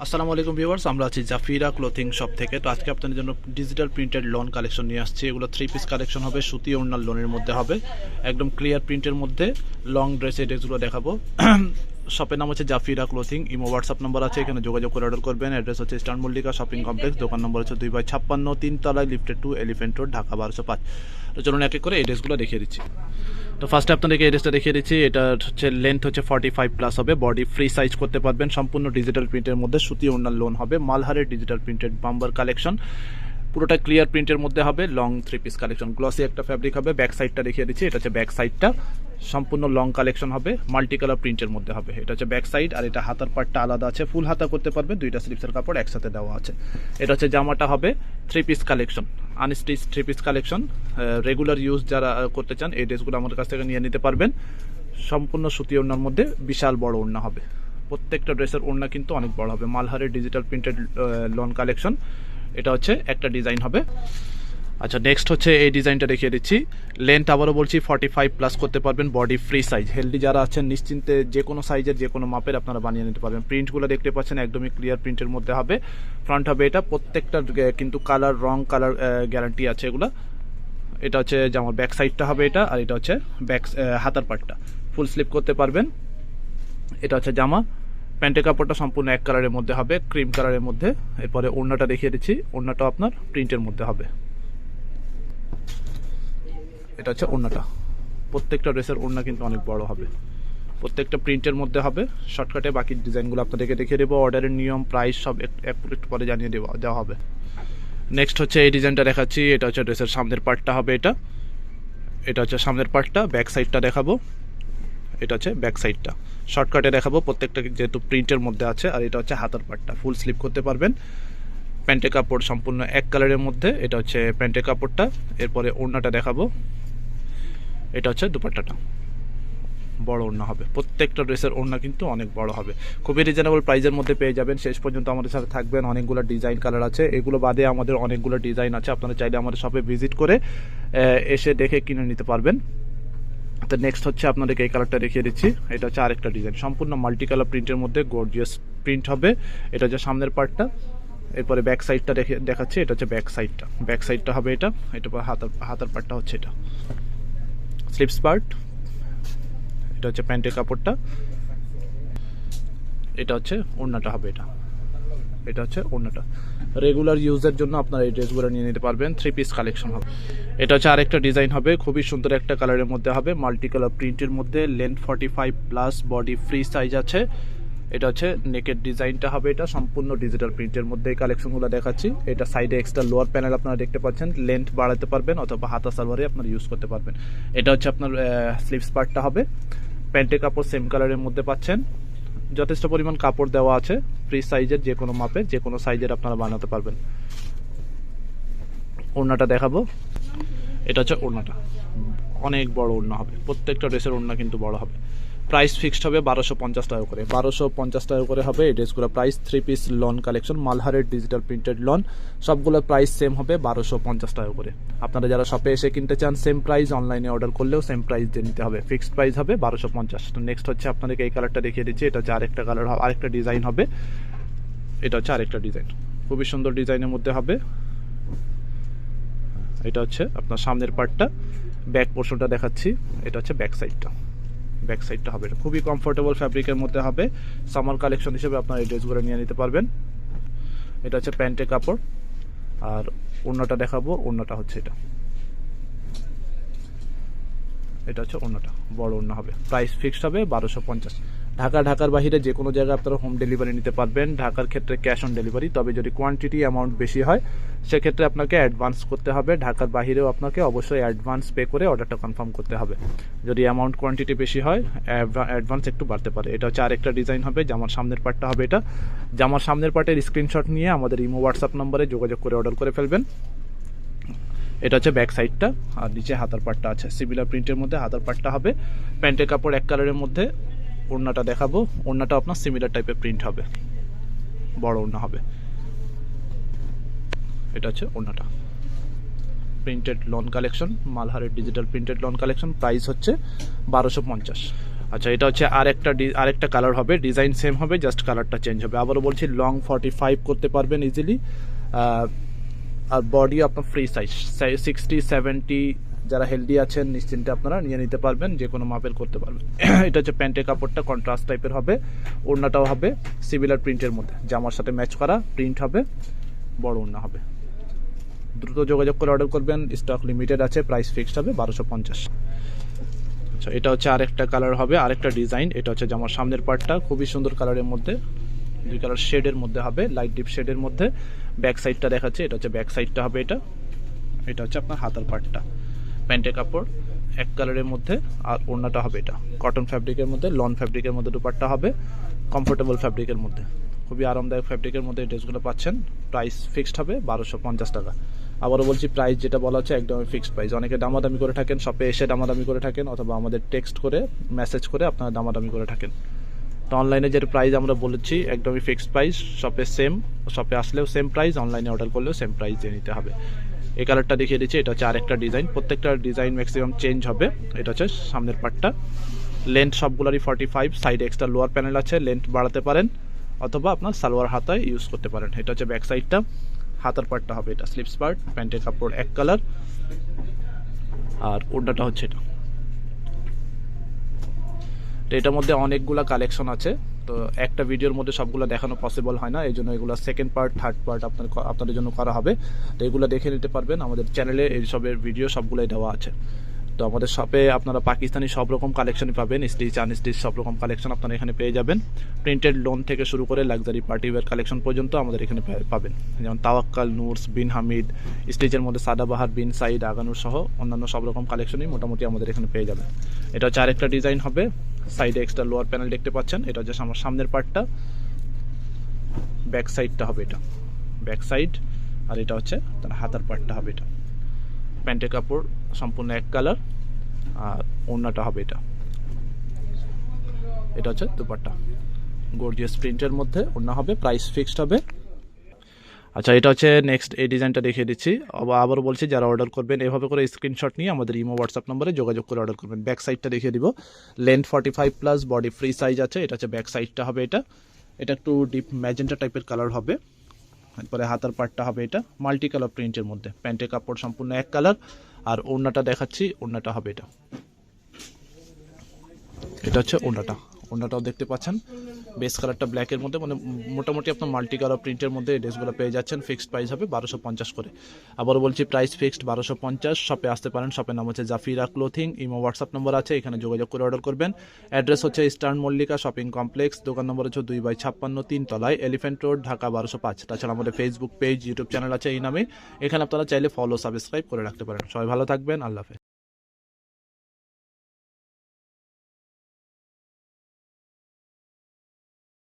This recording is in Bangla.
আসসালামু আলাইকুম ভিউয়ার্স, আমরা আছি জাফিরা ক্লোথিং শপ থেকে। তো আজকে আপনাদের জন্য ডিজিটাল প্রিন্টেড লন কালেকশন নিয়ে আসছি। এগুলো থ্রি পিস কালেকশন হবে, সুতি ওনার লোনের মধ্যে হবে। একদম ক্লিয়ার প্রিন্টের মধ্যে লং ড্রেসের ড্রেসগুলো দেখাবো। শপের নাম হচ্ছে Jafira clothing imo WhatsApp number আছে এখানে যোগাযোগ করে অর্ডার করবেন। অ্যাড্রেস হচ্ছে স্টার মল্লিকা শপিং কমপ্লেক্স দোকান নম্বর হচ্ছে দুই বাই ছাপ্পান্ন তিনতলায় lifted to elephant road Dhaka বারোশো পাঁচ। তো চলুন এক এক করে এই ড্রেসগুলো দেখিয়ে দিচ্ছি। তো ফার্স্টে আপনাদেরকে এড্রেসটা দেখিয়ে দিচ্ছি। এটা হচ্ছে লেন্থ হচ্ছে ফর্টি ফাইভ প্লাস হবে। বডি ফ্রি সাইজ করতে পারবেন। সম্পূর্ণ ডিজিটাল প্রিন্টের মধ্যে সুতি ওড়নার লোন হবে। মালহারের ডিজিটাল প্রিন্টেড বাম্বার কালেকশন পুরোটা ক্লিয়ার প্রিন্টের মধ্যে হবে। Long three piece collection glossy একটা ফ্যাব্রিক হবে। ব্যাক সাইডটা দেখিয়ে দিচ্ছি। এটা হচ্ছে ব্যাক সাইডটা সম্পূর্ণ লং কালেকশন হবে মাল্টি কালার প্রিন্টের মধ্যে হবে। এটা হচ্ছে ব্যাক সাইড আর এটা হাতার পাটটা আলাদা আছে। ফুল হাতা করতে পারবে, দুইটা স্লিপসের কাপড় একসাথে দেওয়া আছে। এটা হচ্ছে জামাটা হবে three piece collection unstitch three piece collection regular use যারা করতে চান, এই ড্রেসগুলো আমার কাছ থেকে নিয়ে নিতে পারবেন। সম্পূর্ণ সুতি ওড়নার মধ্যে বিশাল বড় ওড়না হবে। প্রত্যেকটা ড্রেসের ওড়না কিন্তু অনেক বড় হবে। মালহারের ডিজিটাল প্রিন্টেড লন কালেকশন এটা হচ্ছে একটা ডিজাইন হবে। আচ্ছা নেক্সট হচ্ছে এই ডিজাইনটা দেখিয়ে দিচ্ছি। লেন্থ আবারও বলছি ফর্টি ফাইভ প্লাস করতে পারবেন বডি ফ্রি সাইজ হেলদি যারা আছেন, নিশ্চিন্তে যে কোনো সাইজের যে কোনো মাপের আপনারা বানিয়ে নিতে পারবেন। প্রিন্টগুলো দেখতে পাচ্ছেন, একদমই ক্লিয়ার প্রিন্টের মধ্যে হবে। ফ্রন্ট হবে এটা, প্রত্যেকটা কিন্তু কালার রং কালার গ্যারান্টি আছে এগুলো। এটা হচ্ছে যেমন ব্যাক সাইডটা হবে এটা, আর এটা হচ্ছে ব্যাক হাতার পাটটা ফুল স্লিপ করতে পারবেন। এটা হচ্ছে জামা। প্যান্টের কাপড়টা সম্পূর্ণ এক কালারের মধ্যে হবে ক্রিম কালারের মধ্যে। এরপরে ওড়নাটা দেখিয়ে দিচ্ছি, ওড়নাটাও আপনার প্রিন্টের মধ্যে হবে। এটা হচ্ছে ওড়নাটা। প্রত্যেকটা ড্রেসের ওড়না কিন্তু অনেক বড় হবে। প্রত্যেকটা প্রিন্টের মধ্যে হবে। শর্টকাটে বাকি ডিজাইনগুলো আপনাদেরকে দেখিয়ে দেবো। অর্ডারের নিয়ম, প্রাইস সব এক একটু একটু পরে জানিয়ে দেওয়া দেওয়া হবে। নেক্সট হচ্ছে এই ডিজাইনটা দেখাচ্ছি। এটা হচ্ছে ড্রেসের সামনের পার্টটা হবে এটা। এটা হচ্ছে সামনের পার্টটা। ব্যাক সাইডটা দেখাবো। এটা হচ্ছে ব্যাক সাইডটা। শর্টকাটে দেখাবো। প্রত্যেকটা যেহেতু প্রিন্টের মধ্যে আছে, আর এটা হচ্ছে হাতার পার্টটা। ফুল স্লিপ করতে পারবেন। প্যান্টের কাপড় সম্পূর্ণ এক কালারের মধ্যে। এটা হচ্ছে প্যান্টের কাপড়টা। এরপরে ওড়নাটা দেখাবো। এটা হচ্ছে দুপাট্টাটা। বড় ওড়না হবে। প্রত্যেকটা ড্রেসের ওড়না কিন্তু অনেক বড় হবে। খুবই রিজনেবল প্রাইসের মধ্যে পেয়ে যাবেন। শেষ পর্যন্ত আমাদের সাথে থাকবেন। অনেকগুলো ডিজাইন কালার আছে। এগুলো বাদে আমাদের অনেকগুলো ডিজাইন আছে। আপনারা চাইলে আমাদের শপে ভিজিট করে এসে দেখে কিনে নিতে পারবেন। তো নেক্সট হচ্ছে আপনাদেরকে এই কালারটা দেখিয়ে দিচ্ছি। এটা হচ্ছে আরেকটা ডিজাইন সম্পূর্ণ মাল্টি কালার প্রিন্টের মধ্যে গর্জিয়াস প্রিন্ট হবে। এটা হচ্ছে সামনের পার্টটা এরপরে ব্যাক সাইডটা দেখে দেখাচ্ছি। এটা হচ্ছে ব্যাক সাইডটা ব্যাক সাইডটা হবে এটা। এটা হাতার হাতার পার্টটা হচ্ছে এটা। স্লিপস পার্ট এটা হচ্ছে প্যান্টের কাপড়টা, এটা হচ্ছে ওড়নাটা হবে এটা এটা হচ্ছে ওড়নাটা। রেগুলার ইউজের জন্য আপনারা এই ড্রেসগুলো নিয়ে নিতে পারবেন থ্রি পিস কালেকশন হবে। এটা হচ্ছে আরেকটা ডিজাইন হবে, খুবই সুন্দর একটা কালারের মধ্যে হবে মাল্টি কালার প্রিন্টের মধ্যে length forty five plus body free size আছে। এটা হচ্ছে নেকের ডিজাইনটা হবে এটা, সম্পূর্ণ ডিজিটাল প্রিন্টের মধ্যে এই কালেকশনগুলো দেখাচ্ছি। এটা সাইডে এক্সট্রা লোয়ার প্যানেল আপনারা দেখতে পাচ্ছেন লেন্থ বাড়াতে পারবেন অথবা হাতা সালোয়ারে আপনারা ইউজ করতে পারবেন। এটা হচ্ছে আপনার স্লিভস পার্টটা হবে। প্যান্টের কাপড় সেম কালারের মধ্যে পাচ্ছেন। যথেষ্ট পরিমাণ কাপড় দেওয়া আছে ফ্রি সাইজের যে কোনো মাপে, যে কোনো সাইজের আপনারা বানাতে পারবেন। ওড়নাটা দেখাবো। এটা হচ্ছে ওড়নাটা। অনেক বড় ওড়না হবে। প্রত্যেকটা ড্রেসের ওড়না কিন্তু বড় হবে। প্রাইস ফিক্সড হবে বারোশো পঞ্চাশ টাকা করে। বারোশো পঞ্চাশ টাকা করে হবে এই ড্রেসগুলো। Price three piece lawn collection মালহারের digital printed lawn সবগুলো প্রাইস সেম হবে বারোশো পঞ্চাশ টাকা করে। আপনারা যারা শপে এসে কিনতে চান সেম প্রাইস অনলাইনে অর্ডার করলেও সেম প্রাইস দিয়ে নিতে হবে। ফিক্সড প্রাইস হবে বারোশো পঞ্চাশ। তো নেক্সট হচ্ছে আপনাদেরকে এই কালারটা দেখিয়ে দিচ্ছি। এটা হচ্ছে আরেকটা কালার আরেকটা ডিজাইন হবে। এটা হচ্ছে আরেকটা ডিজাইন খুবই সুন্দর ডিজাইনের মধ্যে হবে। এটা হচ্ছে আপনার সামনের পার্টটা ব্যাক পোর্শনটা দেখাচ্ছি। এটা হচ্ছে ব্যাক সাইডটা ব্যাক সাইডটা হবে এটা। খুবই কমফোর্টেবল ফ্যাব্রিকের মধ্যে হবে। সামার কালেকশন হিসেবে আপনার এই ড্রেসগুলো নিয়ে নিতে পারবেন। এটা হচ্ছে প্যান্টের কাপড়। আর অন্যটা দেখাবো। অন্যটা হচ্ছে এটা। এটা হচ্ছে অন্যটা বড় অন্য হবে। প্রাইস ফিক্সড হবে বারোশো পঞ্চাশ। ঢাকা, ঢাকার বাইরে যে কোনো জায়গায় আপনারা হোম ডেলিভারি নিতে পারবেন। ঢাকার ক্ষেত্রে ক্যাশ অন ডেলিভারি তবে যদি কোয়ান্টিটি অ্যামাউন্ট বেশি হয়, সেক্ষেত্রে আপনাকে অ্যাডভান্স করতে হবে। ঢাকার বাইরেও আপনাকে অবশ্যই অ্যাডভান্স পে করে অর্ডারটা কনফার্ম করতে হবে। যদি অ্যামাউন্ট কোয়ান্টিটি বেশি হয় অ্যাডভান্স একটু বাড়তে পারে। এটা হচ্ছে আরেকটা ডিজাইন হবে, জামার সামনের পার্টটা হবে এটা। জামার সামনের পার্টের স্ক্রিনশট নিয়ে আমাদের ইমো হোয়াটসঅ্যাপ নম্বরে যোগাযোগ করে অর্ডার করে ফেলবেন। এটা হচ্ছে ব্যাক সাইডটা আর নিচে হাতার পাটটা আছে। সিমিলার প্রিন্টের মধ্যে হাতার পাটটা হবে। প্যান্টের কাপড় এক কালারের মধ্যে। ওড়নাটা দেখাবো। ওড়নাটা আপনার সিমিলার টাইপের প্রিন্ট হবে। বড় ওড়না হবে। এটা হচ্ছে ওড়নাটা। Printed lawn collection মালহারের digital printed lawn collection price হচ্ছে বারোশো পঞ্চাশ। আচ্ছা এটা হচ্ছে আরেকটা আরেকটা কালার হবে ডিজাইন সেম হবে জাস্ট কালারটা চেঞ্জ হবে। আবারও বলছি লং ফর্টি ফাইভ করতে পারবেন ইজিলি আর বডি আপনার ফ্রি সাইজ সিক্সটি সেভেন্টি যারা হেলদি আছেন, নিশ্চিন্তে আপনারা নিয়ে নিতে পারবেন, যে কোনো মাপের করতে পারবেন। এটা হচ্ছে প্যান্টের কাপড়টা কন্ট্রাস্ট টাইপের হবে, ওড়নাটাও হবে সিমিলার প্রিন্টের মধ্যে। জামার সাথে ম্যাচ করা প্রিন্ট হবে, বড় ওড়না হবে। দ্রুত যোগাযোগ করে অর্ডার করবেন স্টক লিমিটেড আছে প্রাইস ফিক্সড হবে, বারোশো পঞ্চাশ। আচ্ছা এটা হচ্ছে আরেকটা কালার হবে, আরেকটা ডিজাইন এটা হচ্ছে জামার সামনের পার্টটা খুবই সুন্দর কালারের মধ্যে, দুই কালার শেডের মধ্যে হবে লাইট ডিপ শেডের মধ্যে। ব্যাক সাইডটা দেখাচ্ছে, এটা হচ্ছে ব্যাক সাইডটা হবে এটা এটা হচ্ছে আপনার হাতার পার্টটা প্যান্টের কাপড়, এক কালারের মধ্যে, আর ওড়নাটা হবে এটা। কটন ফ্যাব্রিকের মধ্যে লন ফ্যাব্রিকের মধ্যে দুপাট্টা হবে কমফোর্টেবল ফ্যাব্রিকের মধ্যে। খুবই আরামদায়ক ফ্যাব্রিকের মধ্যে ড্রেসগুলো পাচ্ছেন। প্রাইস ফিক্সড হবে বারোশো পঞ্চাশ টাকা। আবারও বলছি প্রাইস যেটা বলা হচ্ছে একদমই ফিক্সড প্রাইস অনেকে দামাদামি করে থাকেন শপে এসে দামাদামি করে থাকেন, অথবা আমাদের টেক্সট করে মেসেজ করে আপনারা দামাদামি করে থাকেন। তো অনলাইনে যেটা প্রাইস আমরা বলেছি, একদমই ফিক্সড প্রাইস শপে সেম শপে আসলেও সেম প্রাইস অনলাইনে অর্ডার করলেও সেম প্রাইস দিয়ে নিতে হবে। এই কালারটা দেখিয়ে দিচ্ছি, এটা হচ্ছে আরেকটা ডিজাইন প্রত্যেকটা ডিজাইন ম্যাক্সিমাম চেঞ্জ হবে। এটা হচ্ছে সামনের পার্টটা লেন্থ সবগুলোরই ফর্টি ফাইভ সাইডে এক্সট্রা লোয়ার প্যানেল আছে লেন্থ বাড়াতে পারেন, অথবা আপনার সালোয়ার হাতায় ইউজ করতে পারেন। এটা হচ্ছে ব্যাক সাইডটা হাতার পার্টটা হবে এটা স্লিপস পার্ট প্যান্টের কাপড় এক কালার আর ওড়নাটা হচ্ছে এটা। তো এটার মধ্যে অনেকগুলা কালেকশন আছে। তো একটা ভিডিওর মধ্যে সবগুলো দেখানো পসিবল হয় না, এই জন্য এগুলো সেকেন্ড পার্ট থার্ড পার্ট আপনার আপনাদের জন্য করা হবে। তো এগুলো দেখে নিতে পারবেন আমাদের চ্যানেলে এইসবের ভিডিও সবগুলোই দেওয়া আছে। তো আমাদের শপে আপনারা পাকিস্তানি সব রকম কালেকশনই পাবেন, স্টিচ, আনস্টিচ সব রকম কালেকশন আপনারা এখানে পেয়ে যাবেন। প্রিন্টেড লোন থেকে শুরু করে লাক্সারি পার্টি ওয়্যার কালেকশন পর্যন্ত আমাদের এখানে পাবেন। যেমন তাওয়াক্কাল, নূরস, বিন হামিদ, স্টিচের মধ্যে সাদাবাহার বিন সাইদ, আগানুর সহ অন্যান্য সব রকম কালেকশনই মোটামুটি আমাদের এখানে পেয়ে যাবেন। এটা হচ্ছে আরেকটা ডিজাইন হবে। সাইডে এক্সট্রা লোয়ার প্যানেল দেখতে পাচ্ছেন। এটা হচ্ছে আমার সামনের পার্টটা ব্যাক সাইডটা হবে এটা। ব্যাক সাইড আর এটা হচ্ছে তার হাতার পার্টটা হবে এটা। প্যান্টের কাপড়, সম্পূর্ণ এক কালার, আর ওড়নাটা হবে এটা। এটা হচ্ছে দুপাট্টা। গর্জিয়াস প্রিন্টের মধ্যে ওড়না হবে প্রাইস ফিক্সড হবে। আচ্ছা এটা হচ্ছে নেক্সট এই ডিজাইনটা দেখিয়ে দিচ্ছি। আবার আবার বলছি, যারা অর্ডার করবেন, এভাবে করে স্ক্রিনশট নিয়ে আমাদের ইমো হোয়াটসঅ্যাপ নম্বরে যোগাযোগ করে অর্ডার করবেন। ব্যাক সাইডটা দেখিয়ে দিব। Length forty five plus body free size আছে, এটা হচ্ছে ব্যাক সাইডটা হবে এটা। এটা একটু ডিপ ম্যাজেন্টা টাইপের কালার হবে। এরপরে হাতার পার্টটা হবে এটা মাল্টি কালার প্রিন্টের মধ্যে। প্যান্টের কাপড় সম্পূর্ণ এক কালার আর ওড়নাটা দেখাচ্ছি, ওড়নাটা হবে এটা। এটা হচ্ছে ওড়নাটা। ওড়নাটাও দেখতে পাচ্ছেন। বেস কালারটা ব্ল্যাকের মধ্যে মানে মোটামুটি আপনার মাল্টি কালার প্রিন্টের মধ্যে ড্রেসগুলো পেয়ে যাচ্ছেন। ফিক্সড প্রাইস হবে বারোশো পঞ্চাশ করে। আবারও বলছি প্রাইস ফিক্সড বারোশো পঞ্চাশ। শপে আসতে পারেন শপের নাম হচ্ছে Jafira clothing imo WhatsApp number আছে, এখানে যোগাযোগ করে অর্ডার করবেন। অ্যাড্রেস হচ্ছে ইস্টার্ন মল্লিকা শপিং কমপ্লেক্স দোকান নম্বর হচ্ছে দুই বাই ছাপ্পান্ন, তিন তলায় এলিফেন্ট রোড ঢাকা বারোশো পাঁচ। তাছাড়া আমাদের ফেসবুক পেজ ইউটিউব চ্যানেল আছে এই নামে। এখানে আপনারা চাইলে ফলো সাবস্ক্রাইব করে রাখতে পারেন। সবাই ভালো থাকবেন, আল্লাহ হাফেজ।